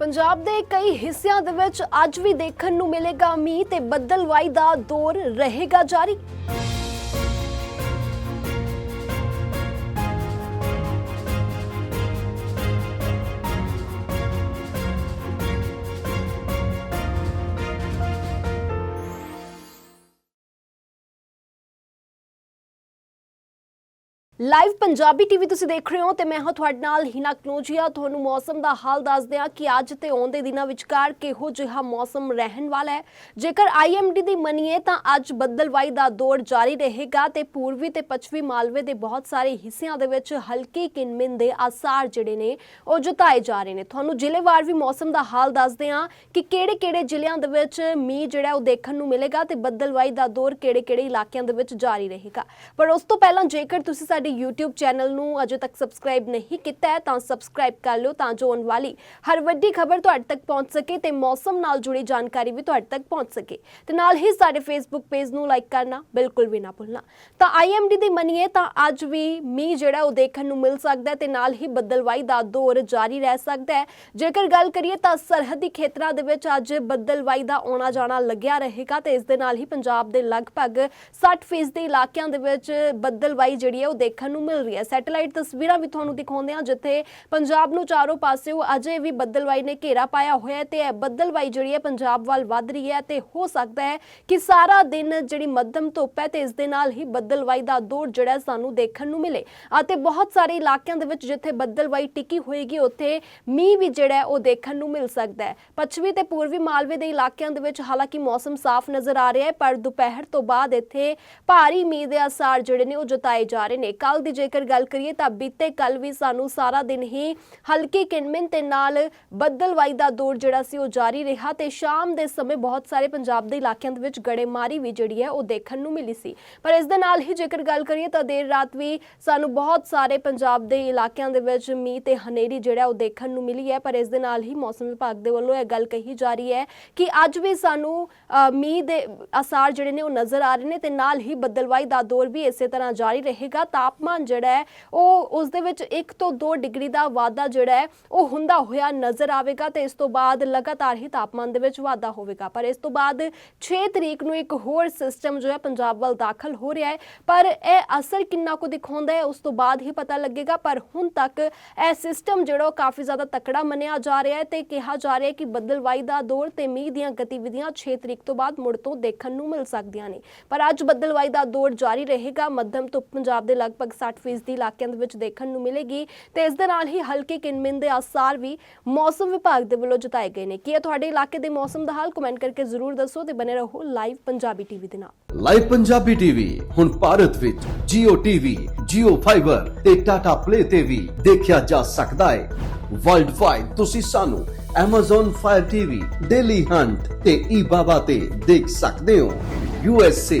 ਪੰਜਾਬ ਦੇ ਕਈ ਹਿੱਸਿਆਂ ਦੇ ਵਿੱਚ ਅੱਜ ਵੀ ਦੇਖਣ ਨੂੰ ਮਿਲੇਗਾ ਮੀਂਹ ਤੇ ਬੱਦਲਵਾਈ ਦਾ ਦੌਰ ਰਹੇਗਾ ਜਾਰੀ। ਲਾਈਵ ਪੰਜਾਬੀ ਟੀਵੀ ਤੁਸੀਂ ਦੇਖ ਰਹੇ ਹੋ ਤੇ ਮੈਂ ਹਾਂ ਤੁਹਾਡੇ ਨਾਲ ਹਿਨਾ ਕਨੋਜੀਆ। ਤੁਹਾਨੂੰ ਮੌਸਮ ਦਾ ਹਾਲ ਦੱਸਦੇ ਹਾਂ ਕਿ ਅੱਜ ਤੇ ਆਉਂਦੇ ਦਿਨਾਂ ਵਿਚਕਾਰ ਕਿਹੋ ਜਿਹਾ ਮੌਸਮ ਰਹਿਣ ਵਾਲਾ ਹੈ। ਜੇਕਰ ਆਈਐਮਡੀ ਦੀ ਮੰਨੀਏ ਤਾਂ ਅੱਜ ਬੱਦਲਵਾਈ ਦਾ ਦੌਰ ਜਾਰੀ ਰਹੇਗਾ ਤੇ ਪੂਰਬੀ ਤੇ ਪੱਛਮੀ ਮਾਲਵੇ ਦੇ ਬਹੁਤ ਸਾਰੇ ਹਿੱਸਿਆਂ ਦੇ ਵਿੱਚ ਹਲਕੀ ਕਿਨਮਿਨ ਦੇ ਆਸਾਰ ਜਿਹੜੇ ਨੇ, ਉਹ ਜਤਾਏ ਜਾ ਰਹੇ ਨੇ। ਤੁਹਾਨੂੰ ਜ਼ਿਲ੍ਹੇਵਾਰ ਵੀ ਮੌਸਮ ਦਾ ਹਾਲ ਦੱਸਦੇ ਹਾਂ ਕਿ ਕਿਹੜੇ-ਕਿਹੜੇ ਜ਼ਿਲ੍ਹਿਆਂ ਦੇ ਵਿੱਚ ਮੀਂਹ ਜਿਹੜਾ ਉਹ ਦੇਖਣ ਨੂੰ ਮਿਲੇਗਾ ਤੇ ਬੱਦਲਵਾਈ ਦਾ ਦੌਰ ਕਿਹੜੇ-ਕਿਹੜੇ ਇਲਾਕਿਆਂ ਦੇ ਵਿੱਚ ਜਾਰੀ ਰਹੇਗਾ। ਪਰ ਉਸ ਤੋਂ ਪਹਿਲਾਂ ਜੇਕਰ ਤੁਸੀਂ ਸਾਡੇ YouTube ਚੈਨਲ ਨੂੰ ਅਜੇ ਤੱਕ ਸਬਸਕ੍ਰਾਈਬ ਨਹੀਂ ਕੀਤਾ ਹੈ, ਤਾਂ ਸਬਸਕ੍ਰਾਈਬ ਕਰ ਲਿਓ ਤਾਂ ਜੋ ਆਉਣ ਵਾਲੀ ਹਰ ਵੱਡੀ ਖਬਰ ਤੁਹਾਡੇ ਤੱਕ ਪਹੁੰਚ ਸਕੇ ਤੇ ਮੌਸਮ ਨਾਲ ਜੁੜੀ ਜਾਣਕਾਰੀ ਵੀ ਤੁਹਾਡੇ ਤੱਕ ਪਹੁੰਚ ਸਕੇ। ਤੇ ਨਾਲ ਹੀ ਸਾਡੇ Facebook ਪੇਜ ਨੂੰ ਲਾਈਕ ਕਰਨਾ ਬਿਲਕੁਲ ਵੀ ਨਾ ਭੁੱਲਣਾ। ਤਾਂ IMD ਦੀ ਮੰਨੀਏ ਤਾਂ ਅੱਜ ਵੀ ਮੀਂਹ ਜਿਹੜਾ ਉਹ ਦੇਖਣ ਨੂੰ ਮਿਲ ਸਕਦਾ ਹੈ ਤੇ ਨਾਲ ਹੀ ਬੱਦਲਵਾਈ ਦਾ ਦੌਰ ਜਾਰੀ ਰਹਿ ਸਕਦਾ ਹੈ। ਜੇਕਰ ਗੱਲ ਕਰੀਏ ਤਾਂ ਸਰਹੱਦੀ ਖੇਤਰਾਂ ਦੇ ਵਿੱਚ ਅੱਜ ਬੱਦਲਵਾਈ ਦਾ ਆਉਣਾ ਜਾਣਾ ਲੱਗਿਆ ਰਹੇਗਾ ਤੇ ਇਸ ਦੇ ਨਾਲ ਹੀ ਪੰਜਾਬ ਦੇ ਲਗਭਗ 60% ਦੇ ਇਲਾਕਿਆਂ ਦੇ ਵਿੱਚ ਬੱਦਲਵਾਈ ਜਿਹੜੀ ਹੈ ਉਹ ਦੇਖ ਦੇਖਣ ਨੂੰ ਮਿਲ ਰਹੀ ਹੈ। ਸੈਟੇਲਾਈਟ ਤਸਵੀਰਾਂ ਵੀ ਤੁਹਾਨੂੰ ਦਿਖਾਉਂਦੇ ਹਾਂ, ਜਿੱਥੇ ਪੰਜਾਬ ਨੂੰ ਚਾਰੋਂ ਪਾਸਿਓਂ ਅਜੇ ਵੀ ਬੱਦਲਵਾਈ ਨੇ ਘੇਰਾ ਪਾਇਆ ਹੋਇਆ ਤੇ ਇਹ ਬੱਦਲਵਾਈ ਜਿਹੜੀ ਹੈ ਪੰਜਾਬ ਵੱਲ ਵੱਧ ਰਹੀ ਹੈ ਤੇ ਹੋ ਸਕਦਾ ਹੈ ਕਿ ਸਾਰਾ ਦਿਨ ਜਿਹੜੀ ਮੱਧਮ ਧੁੱਪ ਹੈ ਤੇ ਇਸ ਦੇ ਨਾਲ ਹੀ ਬੱਦਲਵਾਈ ਦਾ ਦੌਰ ਜਿਹੜਾ ਸਾਨੂੰ ਦੇਖਣ ਨੂੰ ਮਿਲੇ। ਅਤੇ ਬਹੁਤ ਸਾਰੇ ਇਲਾਕਿਆਂ ਦੇ ਵਿੱਚ ਜਿੱਥੇ ਬੱਦਲਵਾਈ ਟਿਕੀ ਹੋਏਗੀ, ਉੱਥੇ ਮੀਂਹ ਵੀ ਜਿਹੜਾ ਉਹ ਦੇਖਣ ਨੂੰ ਮਿਲ ਸਕਦਾ ਹੈ। ਪੱਛਮੀ ਤੇ ਪੂਰਬੀ ਮਾਲਵੇ ਦੇ ਇਲਾਕਿਆਂ ਦੇ ਵਿੱਚ ਹਾਲਾਂਕਿ ਮੌਸਮ ਸਾਫ਼ ਨਜ਼ਰ ਆ ਰਿਹਾ ਹੈ, ਪਰ ਦੁਪਹਿਰ ਤੋਂ ਬਾਅਦ ਇੱਥੇ ਭਾਰੀ ਮੀਂਹ ਦੇ ਆਸਾਰ ਜਿਹੜੇ ਨੇ ਉਹ ਜਤਾਏ ਜਾ ਰਹੇ ਨੇ। ਕੱਲ ਦੀ ਜੇਕਰ ਗੱਲ ਕਰੀਏ ਤਾਂ ਬੀਤੇ ਕੱਲ ਵੀ ਸਾਨੂੰ ਸਾਰਾ ਦਿਨ ਹੀ ਹਲਕੀ ਕਿਣਮਿਨ ਤੇ ਨਾਲ ਬੱਦਲਵਾਈ ਦਾ ਦੌਰ ਜਿਹੜਾ ਸੀ ਉਹ ਜਾਰੀ ਰਿਹਾ ਤੇ ਸ਼ਾਮ ਦੇ ਸਮੇਂ ਬਹੁਤ ਸਾਰੇ ਪੰਜਾਬ ਦੇ ਇਲਾਕਿਆਂ ਦੇ ਵਿੱਚ ਗੜੇਮਾਰੀ ਵੀ ਜਿਹੜੀ ਹੈ ਉਹ ਦੇਖਣ ਨੂੰ ਮਿਲੀ ਸੀ। ਪਰ ਇਸ ਦੇ ਨਾਲ ਹੀ ਜੇਕਰ ਗੱਲ ਕਰੀਏ ਤਾਂ ਦੇਰ ਰਾਤ ਵੀ ਸਾਨੂੰ ਬਹੁਤ ਸਾਰੇ ਪੰਜਾਬ ਦੇ ਇਲਾਕਿਆਂ ਦੇ ਵਿੱਚ ਮੀਂਹ ਤੇ ਹਨੇਰੀ ਜਿਹੜਾ ਉਹ ਦੇਖਣ ਨੂੰ ਮਿਲੀ ਹੈ। ਪਰ ਇਸ ਦੇ ਨਾਲ ਹੀ ਮੌਸਮ ਵਿਭਾਗ ਦੇ ਵੱਲੋਂ ਇਹ ਗੱਲ ਕਹੀ ਜਾ ਰਹੀ ਹੈ ਕਿ ਅੱਜ ਵੀ ਸਾਨੂੰ ਮੀਂਹ ਦੇ ਆਸਾਰ ਜਿਹੜੇ ਨੇ ਉਹ ਨਜ਼ਰ ਆ ਰਹੇ ਨੇ ਤੇ ਨਾਲ ਹੀ ਬੱਦਲਵਾਈ ਦਾ ਦੌਰ ਵੀ ਇਸੇ ਤਰ੍ਹਾਂ ਜਾਰੀ ਰਹੇਗਾ। ਤਾਪਮਾਨ ਜਿਹੜਾ ਹੈ, ਉਹ ਉਸ ਦੇ ਵਿੱਚ 1 ਤੋਂ 2 ਡਿਗਰੀ ਦਾ ਵਾਧਾ ਜਿਹੜਾ ਹੈ, ਉਹ ਹੁੰਦਾ ਹੋਇਆ ਨਜ਼ਰ ਆਵੇਗਾ ਤੇ ਇਸ ਤੋਂ ਬਾਅਦ ਲਗਾਤਾਰ ਹੀ ਤਾਪਮਾਨ ਦੇ ਵਿੱਚ ਵਾਧਾ ਹੋਵੇਗਾ। ਪਰ ਇਸ ਤੋਂ ਬਾਅਦ 6 ਤਰੀਕ ਨੂੰ ਇੱਕ ਹੋਰ ਸਿਸਟਮ ਜੋ ਹੈ ਪੰਜਾਬ ਵੱਲ ਦਾਖਲ ਹੋ ਰਿਹਾ ਹੈ। ਪਰ ਇਹ ਅਸਰ ਕਿੰਨਾ ਕੁ ਦਿਖਾਉਂਦਾ ਹੈ, ਉਸ ਤੋਂ ਬਾਅਦ ਹੀ ਪਤਾ ਲੱਗੇਗਾ। ਪਰ ਹੁਣ ਤੱਕ ਇਹ ਸਿਸਟਮ ਜਿਹੜਾ ਉਹ ਕਾਫੀ ਜ਼ਿਆਦਾ ਤਕੜਾ ਮੰਨਿਆ ਜਾ ਰਿਹਾ ਹੈ ਤੇ ਕਿਹਾ ਜਾ ਰਿਹਾ ਹੈ ਕਿ ਬੱਦਲਵਾਈ ਦਾ ਦੌਰ ਤੇ ਮੀਂਹ ਦੀਆਂ ਗਤੀਵਿਧੀਆਂ 6 ਤਰੀਕ ਤੋਂ ਬਾਅਦ ਮੁੜ ਤੋਂ ਦੇਖਣ ਨੂੰ ਮਿਲ ਸਕਦੀਆਂ ਨੇ। ਪਰ ਅੱਜ ਬੱਦਲਵਾਈ ਦਾ ਦੌਰ ਜਾਰੀ ਰਹੇਗਾ। ਮੱਧਮ ਤੋਂ ਪੰਜਾਬ ਦੇ ਲਗਭਗ 60% ਦੀ ਇਲਾਕਿਆਂ ਦੇ ਵਿੱਚ ਦੇਖਣ ਨੂੰ ਮਿਲੇਗੀ ਤੇ ਇਸ ਦੇ ਨਾਲ ਹੀ ਹਲਕੇ ਕਿਨਮਿਨ ਦੇ ਆਸਾਰ ਵੀ ਮੌਸਮ ਵਿਭਾਗ ਦੇ ਵੱਲੋਂ ਜਤਾਏ ਗਏ ਨੇ। ਕੀ ਇਹ ਤੁਹਾਡੇ ਇਲਾਕੇ ਦੇ ਮੌਸਮ ਦਾ ਹਾਲ? ਕਮੈਂਟ ਕਰਕੇ ਜ਼ਰੂਰ ਦੱਸੋ ਤੇ ਬਨੇ ਰਹੋ ਲਾਈਵ ਪੰਜਾਬੀ ਟੀਵੀ ਦੇ ਨਾਲ। ਲਾਈਵ ਪੰਜਾਬੀ ਟੀਵੀ ਹੁਣ ਭਾਰਤ ਵਿੱਚ Jio TV, Jio Fiber ਤੇ Tata Play ਤੇ ਵੀ ਦੇਖਿਆ ਜਾ ਸਕਦਾ ਹੈ। ਵਰਲਡ ਵਾਈਡ ਤੁਸੀਂ ਸਾਨੂੰ Amazon Fire TV, Daily Hunt ਤੇ eBaba ਤੇ ਦੇਖ ਸਕਦੇ ਹੋ। USA,